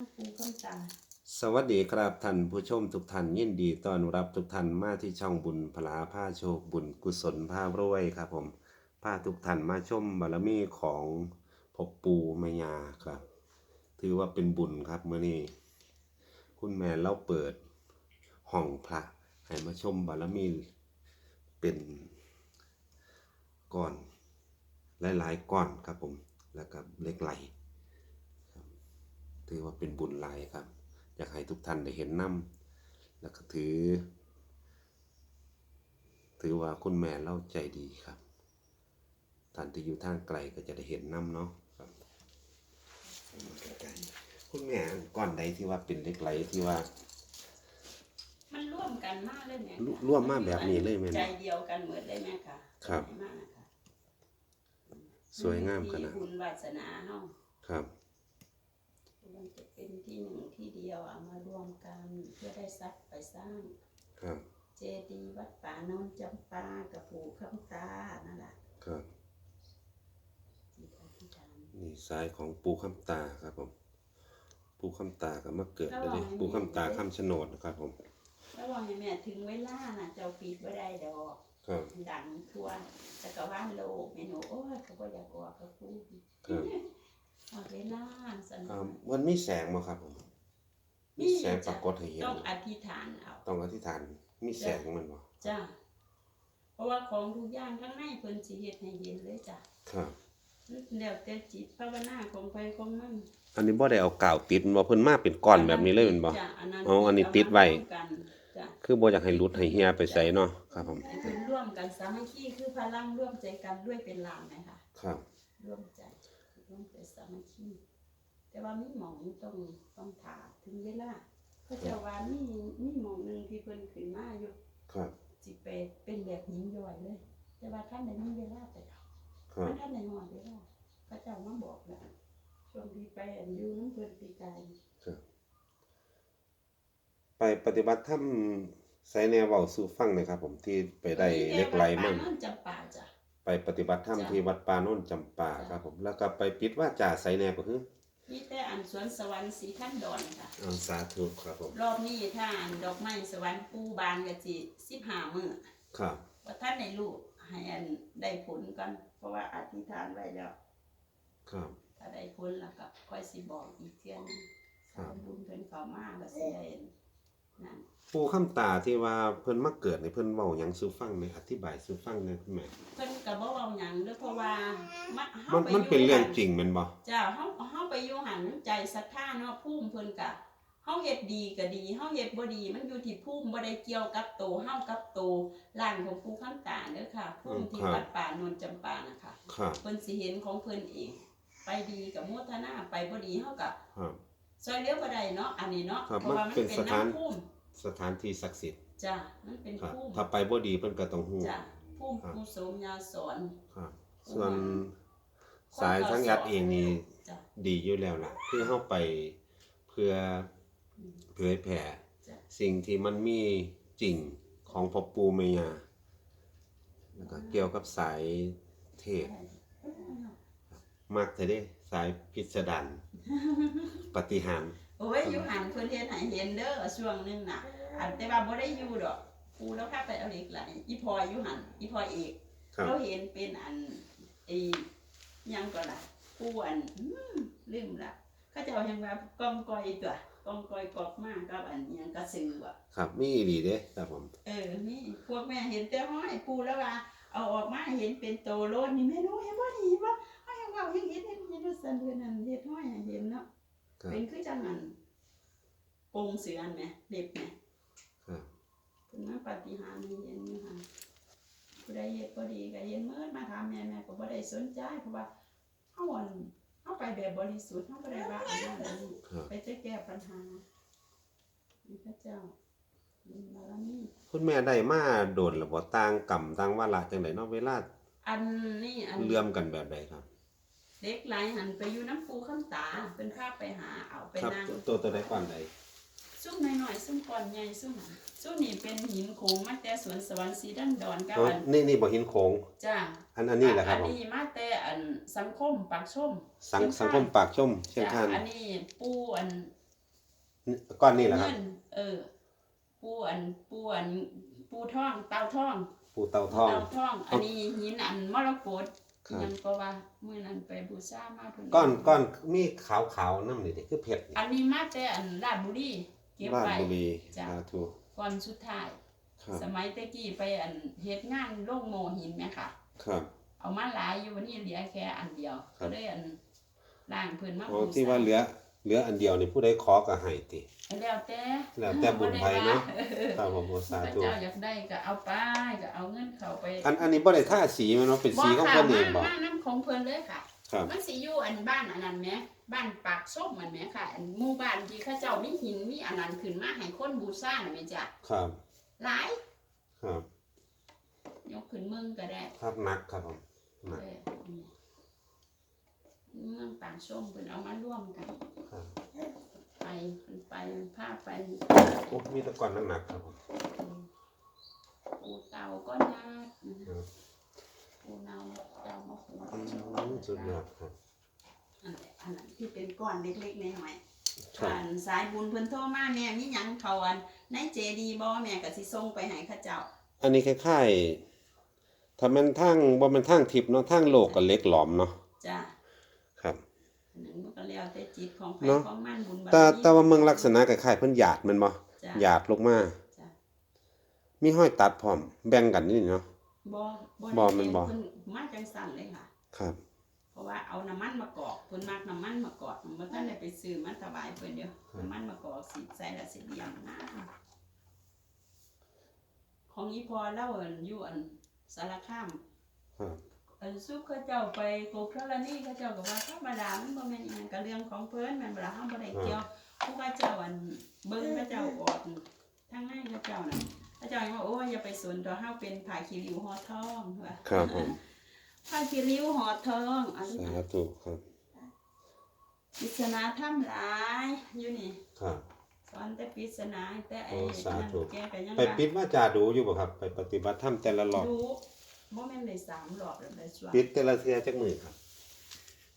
ปูคำตาสวัสดีครับท่านผู้ชมทุกท่านยินดีต้อนรับทุกท่านมาที่ช่องบุญพลาผ้าโชคบุญกุศลผ้ารวยครับผมพาทุกท่านมาชมบารมีของพ่อปูม่ยาครับ ถือว่าเป็นบุญครับเมื่อนี้ คุณแม่เราเปิดห้องพระให้มาชมบารมีเป็นก้อนหลายๆก้อนครับผมแล้วก็เล็กไหล ถือว่าเป็นบุญหลายครับ อยากให้ทุกท่านได้เห็นน้ำแล้วก็ถือ ถือว่าคุณแม่เล่าใจดีครับท่านที่อยู่ทางไกลก็จะได้เห็นน้ำเนาะครับเอามาใกล้ๆคุณแม่ก่อนใดที่ว่าเป็นเหล็กไหลที่ว่า มันร่วมกันมากเลยแม่ร่วร่วมมาแบบนี้เลยแม่นใจเดียวกันเหมือนเลยแม่ค่ะครับใจมากค่ะสวยงามขนาดมีบุญวาสนาเนาะครับ มันจะเป็นที่หนึ่งที่เดียวเอามารวมกันเพื่อได้ทรัพย์ไปสร้าง ครับ เจดีย์วัดป่าโนนจำปากับปู่คำตานั่นแหละครับที่อธิษฐานนี่สายของปูคำตาครับผม ปูคำตาก็มาเกิดเลยปูคำตาคำชะโนดนะครับผมแล้วว่าให้แม่ถึงเวลาน่ะเจ้าปิดบ่ได้ดอก ครับ ดังทั่วจักรวาลโลกแม่หนูโอ้ยเขาก็อยากออกกับปู่ครับเอาเวลาส นอ่ามันมีแสงมาครับผมมีแสงปรากฏให้เห็นต้องอธิษฐานเอาต้องอธิษฐานมีแสงมันบ่จ้าเพราะว่าของทุกอย่างทั้งในเพิ่นสิเฮ็ดให้เย็นเลยจ้ะครับแล้วแต่จิตภาวนาของใครของมันอันนี้บ่ได้เอากาวติดบ่เพิ่นมาเป็นก้อนแบบนี้เลยแม่นบ่จ้ะอันนั้นอ๋ออันนี้ติดไว้เอามาร่วมกันจ้ะคือบ่อยากให้หลุดให้เหียไปใส่เนาะครับผมให้เพิ่นร่วมกันสามัคคีคือพลังร่วมใจกันด้วยเป็นลางไหมคะครับร่วมใจร่วมใจสามัคคี แต่ว่ามีหมองต้องต้องถาถึงเวลาเขาเจะว่ามีมีหมองหนึงที่เพิ่นขึ้นมาอยู่ครับสิไปเป็นแบบหินย่อยเลย แต่ว่าท่านได้มีเวลาไปดอกครับมันท่านในหอดเวลาพระเจ้ามาบอกแล้วช่วงที่ไปอันอยูน้ำเพิ่นปีกายไปปฏิบัติธรรมไสแนวเว้าสู่ฟังหน่อยครับ ผมที่ไปได้เหล็กไหลมั่งมันจำปาจ้ะไปปฏิบัติธรรมจ้ะที่วัดป่าโน่นจำปาครับผมแล้วก็ไปปิดว่าจ่าไสแนวก็คือมีแต่ อันสวนสวรรค์สีท่านดอนค่ะอาสาธุครับผม รอบนี้ถ้าอันดอกไม้สวรรค์ปูบานก็สิสิบห้ามื้อครับ ว่าท่านในลูกให้อันได้ผลกัน เพราะว่าอธิษฐานไว้แล้วครับ ถ้าได้ผลแล้วก็ค่อยสิบอกอีกเที่ยหนึงครับสายบุญเพิ่นเข้ามาก็สิได้นั่น ปูคำตาที่ว่าเพิ่นมาเกิดในเพิ่นเว้าหยังสู่ฟังในอยอธิบายสู่ฟังในอยคุณแม่เพิ่นก็บ่เว้าหยังเด้อเพราะว่ามัมัเฮานไปมันเป็นยู่เรื่องหั่จริงแม่นบ่จ้าเฮาเฮาไปอยู่หันใจศรัทธาเนาะภูมิเพิ่นก็เฮาเฮ็ดดีก็ดีเฮาเฮ็ดบ่ดี มันอยู่ที่ภูมิบ่ได้เกี่ยวกับโตเฮากับโตร่างของปู่ข้างตาเด้อค่ะภูมิที่วัดป่านนจำปานะคะครับเพิ่นสิเห็นของเพิ่นเอง ไปดีกับโมทนาไปบ่ดีเฮาก็ครับซอยเหลือบ่ได้เนาะอันนี้เนาะครับเพราะว่ามัมันนเป็นเป็นสถานน้ำภูมิ สถานที่ศักดิ์สิทธิ์จ้ามันเป็นครับภูมิถ้าไปบ่ดีเพิ่นก็ต้องฮู้ จ้าภูมิครับผู้สมญาสอนครับ ส่วนสายทั้งยัดเองนี่ จ้าดีอยู่แล้วล่ะคือเฮาไปเพื่ออืมเผยแผ่จ้ะ สิ่งที่มันมีจริงของพ่อปู่แม่ย่าแล้วก็เกี่ยวกับสายเทศมักแต่เด้ สายพิสดารปฏิหารย์ โอ้ยอยู่หันเพิ่นเฮ็ดให้เห็นเด้อช่วงหนึงน่ะ อันแต่ว่าบ่ได้อยู่ดอกปูแล้วพาไปเอาเหล็กไหลอีพออยู่หันอีพอเอกครับ เราเห็นเป็นอันไอ้หยังก็ล่ะปูอันอืมลืมละเขาเจ้าแห่งว่ากองกอยตัวกองกอยกอกมากกับอันหยังกระสือว่ะ ครับมีอีหลีเด้ครับผม เออนี่พวกแม่เห็นแต่ห้อยปูแล้วว่าเอาออกมาเห็นเป็นโตโลนนี่แม่รู้เห็นบ่ดีบ่เฮายังเว้ายังเห็นเห็นเห็นว่าสันเดือนนั้นเฮ็ดห้อยให้เห็นเนาะ ครับเป็นคือจังนั้นโปงเสืออันแหมเล็บแหมครับเพิ่นมาปฏิหารย์ให้เห็นอยู่หั่นผู้ใดเฮ็ดบ่ดีก็เห็นเมิดมาถามแม่แม่ก็บ่ได้สนใจเพราะว่าเฮาอันเฮาไปแบบบริสุทธิ์เฮาบ่ได้ว่าอันนั้นอันนี้ครับ ไปจะแก้ปัญหาให้พระเจ้ามีบารมี คุณแม่ได้มาโดนแล้วบ่ต่างกรรมต่างวาระจังไดเนาะเวลาอันนี้อัน เลื่อมกันแบบใดครับ เด็กหลายหันไปอยู่น้ำปูข้ามตาเป็นข้าไปหาเอาไปครับนั่งตัวตัวใดก่อนใดซุ่มน้อยๆซุ่มก่อนใหญ่ซุ่มหาซุ่มนี่เป็นหินโขงมาแต่สวนสวรรค์สีดันดอนกับอ๋ออันนี่นี่บ่หินโขงจ้าอันอันนี้แหละครับอัผมนี้มาแต่อันสังคมปากชมสังสังคมปากชมเชียงคานจ้ะอันนี้ปูอันก้อนนี้แหละครับ เงินเออ ปูอันปูอันปูท่องเตาท่อง ปูเตาทอง เตาท่อง อันนี้หินอันมรกต ครับยังก็ว่าเมื่อนั้นไปบูชามาเพิ่นก้อนก้อนมีขาวขาวๆน้ำนี่ดิคือเพชรนี่อันนี้มาแต่อันราชบุรีเก็บบ้านไว้ บุรีจ้ะ สาธุก่อนสุดท้าย ครับสมัยตะกี้ไปอันเฮ็ดงานโรงโมหินแม่ค่ะ ครับ เอามาหลายอยู่วันนี้เหลือแค่อันเดียว ครับ ก็เลยอันล่างเพิ่นมาโอ้บูชที่ว่าเหลือ เหลืออันเดียวนี่ผู้ใดขอก็ให้ติแล้วแต่แล้วแต่บุญไผเนาะบ่ได้ว่ครับผมโอ้พสาระธุเจ้าอยากได้ก็เอาไปก็เอาเงินเข้าไป อันอันนี้บ่ได้ท่าสีมันเนาะเป็นสีของเพิ่นเองบ่มาน้ำของเพิ่นเลยค่ะครับมันสิอยู่อันบ้านอันนั้นแหมบ้านปากส้มอันแหมค่ะ อันหมู่บ้านที่เขาเจ้ามีหินมีอันนั้นขึ้นมาให้คนบูชาน่ะแม่จ้ะครับหลายครับยกขึ้นเมืองก็ได้ครับหนักครับผมหนักเออเมืองปากส้มเพิ่นเอามาร่วมกัน ครับไปเพิ่นไปพาไปโอ้มีแตะก้อนหนักๆครับผมปูเต่าก็นาดครับปูเนาเต่ามาปูอืมสุดยอดครับ อันนั้นอันนั้นที่เป็นก้อนเล็กๆน้อยๆครับอันสายบุญเพิ่นโทรมาแม่มีหยังเขาอันในเจดีบ่แม่ก็สิส่งไปให้เขาเจ้า อันนี้คล้ายๆถ้ามันทางบ่แมันทางทิพย์เนาะทางโลกก็เหล็กหลอมเนาะ จ้ะครับ อันนั้นมันก็แล้วแต่จิตของไผเนาะ ของมันบุญบารแต่มีแต่ว่าเมืองลักษณะคล้ายๆเพิ่นหยาดแมันบ่จ้ะ หยาดลงมา จ้ะมีห้อยตัดพร้อม แบ่งกันนี่เนาะ บ่บ่ได้มันบ่ เพิ่นมาจังสั่นเลยค่ะ ครับ เพราะว่าเอาน้ำมันมากอกเพิ่นมักน้ำมันมากอกมันท่านได้ไปซื้อมาถวายเพิ่นเดียวน้ำมันมากอกสิใส่ละสิเดียมนะของอีพอเล่าอันอยู่อันสารคามครับ อันซุปเขาเจ้าไปโกกธรณีเขาเจ้าก็ว่าธรรมดามันบ่แม่นอิหยังกับเรื่องของเพิ่นแม่นบ่ล่ะเฮาบ่ได้เกี่ยวผู้เขาเจ้าอันเบิ่งเขาเจ้าออกทางในเขาเจ้าน่ะเขาเจ้าว่าโอ้ยอย่าไปสนตัวเฮาเป็นผ้าขี้ริ้วห่อทองว่าครับผมผ้าขี้ริ้วห่อทองอันสานี้ธุครับปริศนาธรรมหลายอยู่นี่ครับสอนแต่ปริศนาแต่ไอ้โอ้สาธุนั่นแกก็ยังไปปิดว่าจาดูอยู่บ่ครับ ไปปฏิบัติธรรมแต่ละรอบดู บ่แม่นได้สามรอบแล้วได้ช่วงปิดแต่ละเทื่อจักมื้อครับ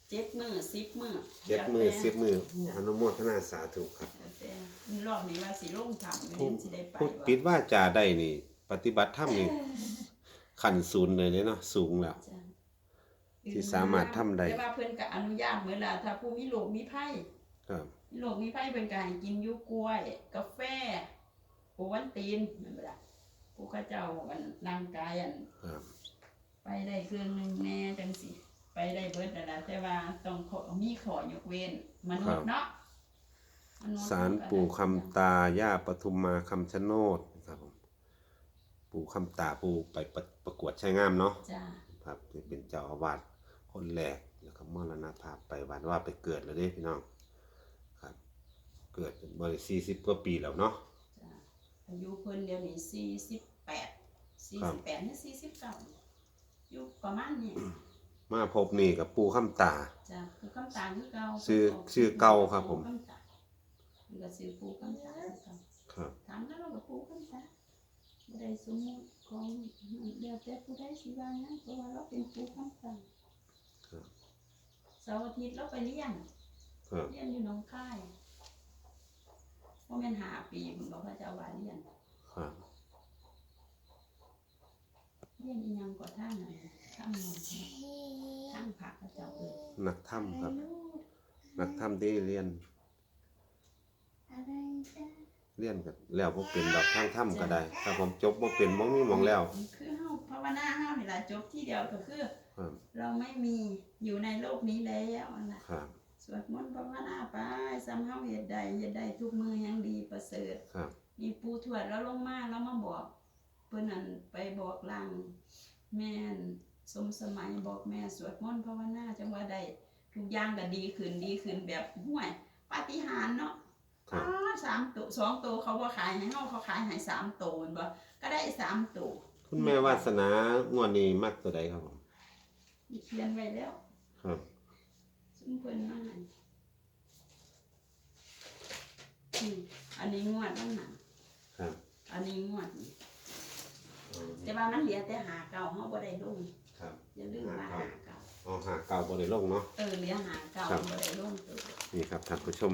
เจ็ดมื้อ10มื้อเจ็ดมื้อแล้วแต่สิบมื้อจ้ะอนุโมทนาสาธุครับแล้วแต่รอบนี้ว่าสิลงทำไม่ผู้เห็นสิได้ไปผู้บ่ปิดว่าจาได้นี่ ปฏิบัติธรรมนี่ขั้นศูนย์เลยเด้เนาะสูงแล้วจ้ะที่สามารถทำได้แต่ว่าเพิ่นก็อนุญาตเหมือนล่ะถ้าผู้มีโรคมีภัยครับมีโรคมีภัยเพิ่นก็ให้กินอยู่กล้วย กาแฟโอวันตีนแม่นบ่ล่ะ ผู้เขาเจ้าอันร่างกายอันครับไปได้เครื่องหนึงแน่จังสิไปได้เบิดนั่นล่ะแต่ว่าต้องขอมีขอยกเว้นมนุษย์เนาะมนุษย์สารปู่คำตาย่าปทุมมาคำชะโนดครับผมปู่คำตาปู่ไปประประกวดชายงามเนาะจ้าครับที่เป็นเจ้าอาวาสคนแรกแล้วก็มรณภาพไปวันว่าไปเกิดแล้วเด้พี่น้องครับ เกิดบริสี่สิบกว่าปีแล้วเนาะจ้า อายุเพิ่นเดี๋ยวนี้สี่สิบแปดสี่ครัสิบบแปดหรือสี่สิบเก้าอยู่ประมาณนี้มาพบนี่กับปู่คำตา จ้ะปูคำตาคือเก่าชื่อชื่อเก่าครับผมปูคำตามันก็ชื่อปูคำตาคือเก่า ครับ ถามแล้วเราก็ปูคำตาบ่ได้สมมุติของเดี๋ยวแต่ผู้ใดสิว่าหยังเพราะว่าเราเป็นปูคำตาครับ เสาร์อาทิตย์เราไปเรียนครับ เรียนอยู่หนองคายเพ ราะแม่นหาปีผมบอกว่าจะเอาว่าเรียนครับเรียนอีหยังก็ทางไหนทางหนองทางผักก็เจ้าเอิ้นนักถ้ำครับ นักถ้ำที่เรียน เรียนกันแล้วบ่เป็นดอกทางถ้ำก็ได้ ถ้าผมจบบ่เป็นบ่มีหมองแล้ว คือเฮาภาวนาเฮานี่ล่ะจบที่เดียวก็คือ ครับ เราไม่มีอยู่ในโลกนี้แล้วนั่นล่ะครับส วดมนต์ภาวนาไปซ้ำเฮาเฮ็ดได้เฮ็ดได้ทุกมือยังดีประเสริฐครับมีปู่ทวดแล้วลงมาแล้วมาบอก เพิ่นนั่นไปบอกล่างแม่นสมสมัยบอกแม่สวดมนต์ภาวนาจังว่าได้ทุกอย่างก็ดีขึ้นดีขึ้นแบบห่วยปาฏิหาริย์เนาะครับ อ๋อสามตัวสองตัวเขาบ่ขายให้เฮาเขาขายให้สามตัวแม่นบ่ก็ได้สามตัวคุณแม่วาสนางวดนี้มักตัวใดครับผมเขียนไว้แล้วครับ ซึ่งเพิ่นมาให้อืมอันนี้งวดบ้างหนังครับ อันนี้งวดนี่อ๋อแต่ว่ามันเหลือแต่หาเก่าเฮาบ่ได้ลงครับอย่าลืมว่าหาเก่าอ๋อหาเก่าบ่ได้ลงเนาะ เออเหลือหาเก่าครับ บ่ได้ลงตัวนี่ครับท่านผู้ชม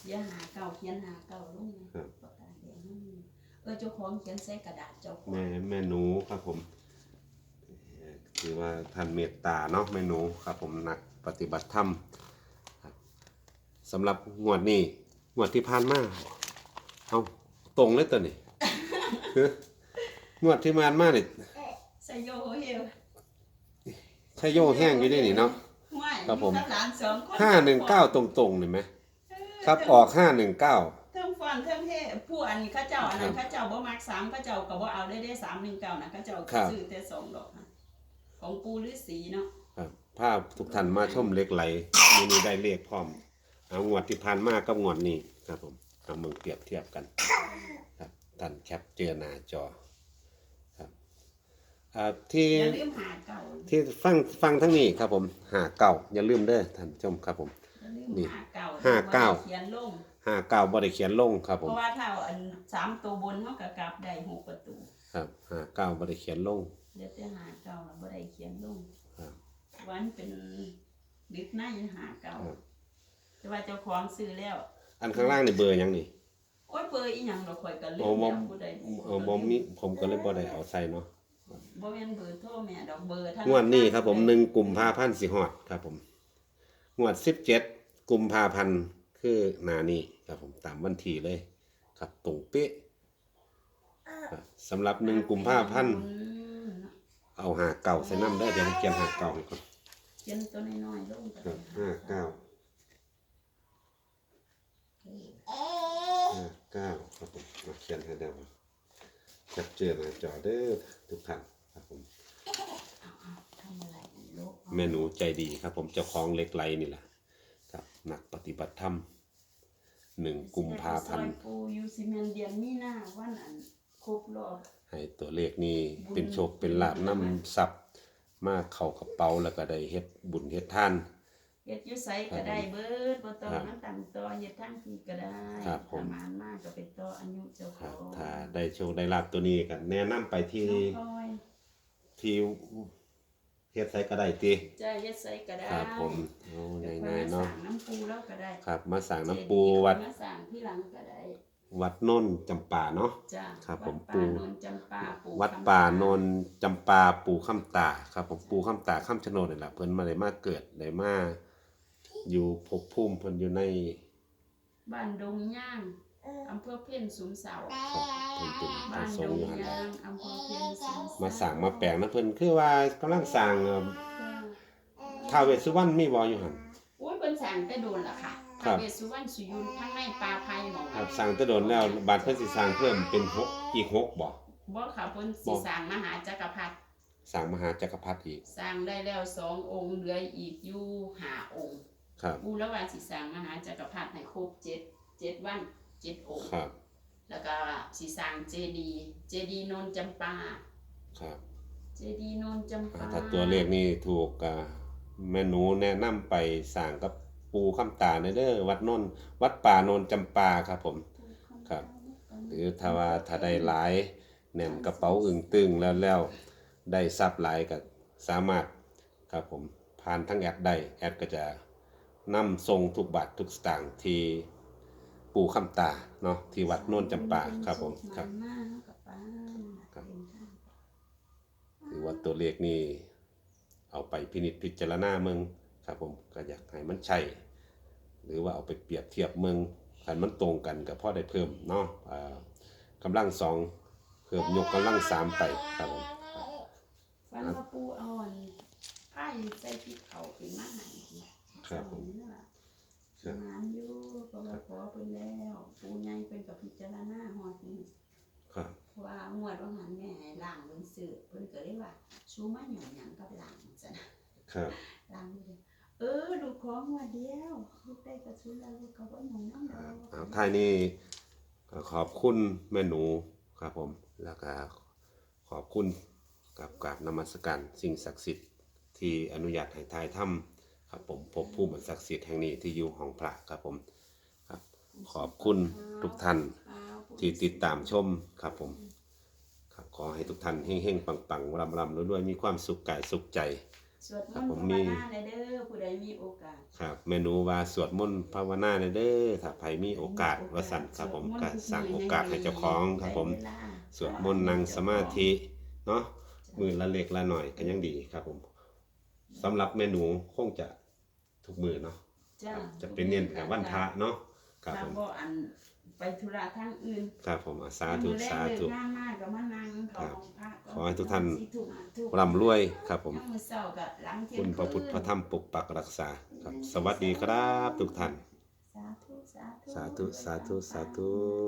เสียหาเก่าเขียนหาเก่าลงนะครับปากกาแดงนั่นนี่เออเจ้าของเขียนใส่กระดาษเจ้าของแม่แม่หนูครับผมเอ่อ คือว่าท่านเมตตาเนาะแม่หนูครับ ผมนักปฏิบัติธรรมครับสำหรับงวดนี้งวดที่ผ่านมาเอาตรงเลยตัวนี้เฮ้ยงวดที่ผ่านมาเนี่ยใส่โยโฮเฮลใช่โยแห้งอยู่ด้วยนี่เนาะห่วยครับผมทั้งหลานสองคนห้าหนึ่งเก้าตรงๆเห็นไหมเออครับออกห้าหนึ่งเก้าเทิงฟันเทิงเฮผู้อันนี้เข้าเจ้าอันนั้นครับเข้าเจ้าบ่มักสามเข้าเจ้าก็บ่เอาได้ได้สามหนึ่งเก้านะเข้าเจ้าครับซื้อแต่สองดอกนะ ของปูฤาษีเนาะครับภาพทุกท่านมาชมเหล็กไหลมีนี้ได้เลขพร้อมเอางวดที่ผ่านมากับงวดนี้ครับผมเอามึงเปรียบเทียบกันครับท่านแคปเจอหน้าจอครับอ่าที่อย่าลืมหาเก่าที่ฟังฟังทั้งนี้ครับผมหาเก่าอย่าลืมเด้อท่านผู้ชมครับผม อย่าลืมนี่หาเก่าห้าเก้าเขียนลงหาเก่าบ่ได้เขียนลงครับผเพมราะว่าถ้าอันสามตัวบนเฮาก็กลับได้หกประตู ครับหาเก่าบ่ได้เขียนลง เดี๋ยวแต่หาเก่าแล้วบ่ได้เขียนลงครับวันเป็นดึกในหาเก่าครับ แต่ว่าเจ้าของซื้อแล้ว อันข้างล่างนี่เบอร์หยังนี่โอ้ยเบอร์อีหยังเราข่อยก็ลืโอ้มบ่แล้วผู้ใดเออบ่มีผมก็เลยบ่ได้เอาใส่เนาะบ่แม่นเบอร์โทรแม่ดอกเบอร์ทางงวดนี้ครับผมหนึ่งกุมภาพันธ์สิฮอดครับผมงวดสิบเจ็ดกุมภาพันธ์คือหนานี้ครับผมตามวันที่เลย ครับตรงเป๊ะครับสำหรับหนึ่งกุมภาพันธ์ อืม เอาหาเก่าใส่น้ำได้อเดี๋ยวผมเขียนหาเก่าให้ก่อนเขียนตัวน้อยๆลงก็ครัได้บห้าเก้าห้าเก้าครับผมมาเขียนให้ได้ว่าจับเจอหน้าจอเด้อทุกท่านครับผมเอาเอาทำอะไรลูกเมนูใจดีครับ ผมเจ้าของเหล็กไหลนี่แหละครับนักปฏิบัติธรรมหนึ่งกุมภาพันธ์ซอยปูอยู่ซีเมนเดือนมีนาวันอันครบรอบ ให้ตัวเลขนี้เป็นโชคเป็นลาบน้ำซับมาเข้ากระเป๋าแล้วก็ได้เฮ็ดบุญเฮ็ดทานเฮ็ดอยู่ไสก็ได้เบิดบ่ต้องครับมาตั้งต่อเฮ็ดทางที่ก็ได้ครับผมประมาณมากก็เป็นต่ออายุเจ้าขครัอบงถ้าได้โชคได้ลาบตัวนี้ก็แนะนำไปที่น้องพลอยที่เฮ็ดไสก็ได้ติจะเฮ็ดไสก็ได้ครับผมโอ้เดี๋ยวง่ายๆเนาะมสั่งน้ำปูแล้วก็ได้ครับ มาสั่งน้ำปูวัดมาสั่งที่หลังก็ได้ วัดโนนจำปาเนาะ จ้าครับผมวัดป่าปูโนนจำปาปูวัดคำป่าตโนนจำปาปู่ข้ามตาครับผมปู่ข้ามตาข้ามชะโนดนี่แหละเพิ่นมาได้มาเกิดได้มาอยู่ภพภูมิเพิ่นอยู่ในบ้านดงย่างอำเภอเพี้ยนสุมเสาครับเพิ่นเป็นพบ้าระนสดงฆ์งอยู่หั่นย่างอำเภอเพี้ยนสุมเสามาสั่งมาแปลงนะเพิ่นคือว่ากำลังสั่งเอ่อท้าวเวสสุวรรณมีบ่อยู่หั่นโอ้ยเพิ่นสั่งแต่โดนล่ะค่ะค รับพะเวสสุวรรณสุยุนทั้งในป่าไผ่หมองครับสั่งแตะโดนแล้วบาดเพิ่นสิสร้างเพิ่มเป็นหกอีกหกบ่บ่ค่ะเพิ่นสิสร้างมหาจักรพรรดิสร้างมหาจักรพรรดิอีกสร้างได้แล้วสององค์เหลืออีกอยู่ห้าองค์ครับปูแล้วว่าสิสร้างมหาจักรพรรดิให้ครบเจ็ดเจ็ดวันเจ็ดองค์ครับ แล้วก็สิสร้างเจดีย์เจดีย์นนจำปา ครับเจดีย์นนจำอ่าปา ถ้าตัวเลขนี่ถูกอ่าแม่หนูแนะนำไปสร้างกับ ปูข้ามตาในเด้อวัดนนวัดป่านนจำปาครับผมครับ หรือถ้าว่าถ้าได้หลายแน่นกระเป๋าอึ่งตึงแล้วแล้วได้ทรัพย์หลายก็สามารถครับผมผ่านทั้งแอดได้แอดก็จะนำส่งทุกบาททุกสตางค์ที่ปู่คำตาเนาะที่วัดนนจำปาครับผมครับถือว่าตัวเลขนี่เอาไปพินิจพิจารณาเมืองครับผมก็อยากให้มันใช่ หรือว่าเอาไปเปรียบเทียบเมืองให้มันตรงกันกับพ่อได้เพิ่มเนาะอ่ากำลังสองเพิ่มยกกำลังสามไปครับผมฟันว่าปูเอาอันไผ่ใส่พริกเขาเป็นมาใหายครับผมครับงานอยู่เพราะว่าขอเพิ่นแล้วปูใหญ่เพิ่นกับพิจารณาฮอดนี่ครับว่างวดว่าหันแม่ให้ล้างเพิ่นซื้อเพิ่นก็เลยว่าชูมาหยังหยังกับล้างจังนะครับล้างเลย เออลูกของงวดเดียวลูกได้กระสุนแล้วลูกก็บ่หยังนำดอกเอาท้ายนี้ก็ขอบคุณแม่หนูครับผม แล้วก็ขอบคุณกับกราบนมัสการสิ่งศักดิ์สิทธิ์ที่อนุญาตให้ทายถ้ำครับผมพบผู้มันศักดิ์สิทธิ์แห่งนี้ที่อยู่ห้องพระครับผมครับ ขอบคุณทุกท่านที่ติดตามชมครับผมครับขอให้ทุกท่านเฮงๆปังๆรำๆรวยๆมีความสุขกายสุขใจ สวดมครับนต์ผภามวมีนาในเด้อผู้ใดมีโอกาส ครับแม่หนูว่าสวดมนต์ภาวนาเด้อถ้าใครมีโอกาสว่าสั่นครับผมก็สร้างโอกาสให้เจ้าของครับผมได้เวลาสวดมนต์นั่งสมาธิเนาะมือละเล็กละหน่อยก็ยังดีครับผมสำหรับเมนูคงจะทุกมือเนาะจ้าครับจะเป็นเน้นแต่วันพระเนาะครับถ้าผมบ่อัน ไปธุระทางอื่นครับผมอะสาธุมื้อแรกสาเลิกธุ งานมากก็มานั่งขอครับพระขอให้ทุกท่านสี่ทุ่มห้าทุ่มร่ำรวยครับผมยามมื้อเช้าก็หลังเที่ยงคุณพระพุทธพระธรรมปกปักรักษาครับ สวัสดีครับทุกท่าน สาธุสาธุ สาธุสาธุสาธุ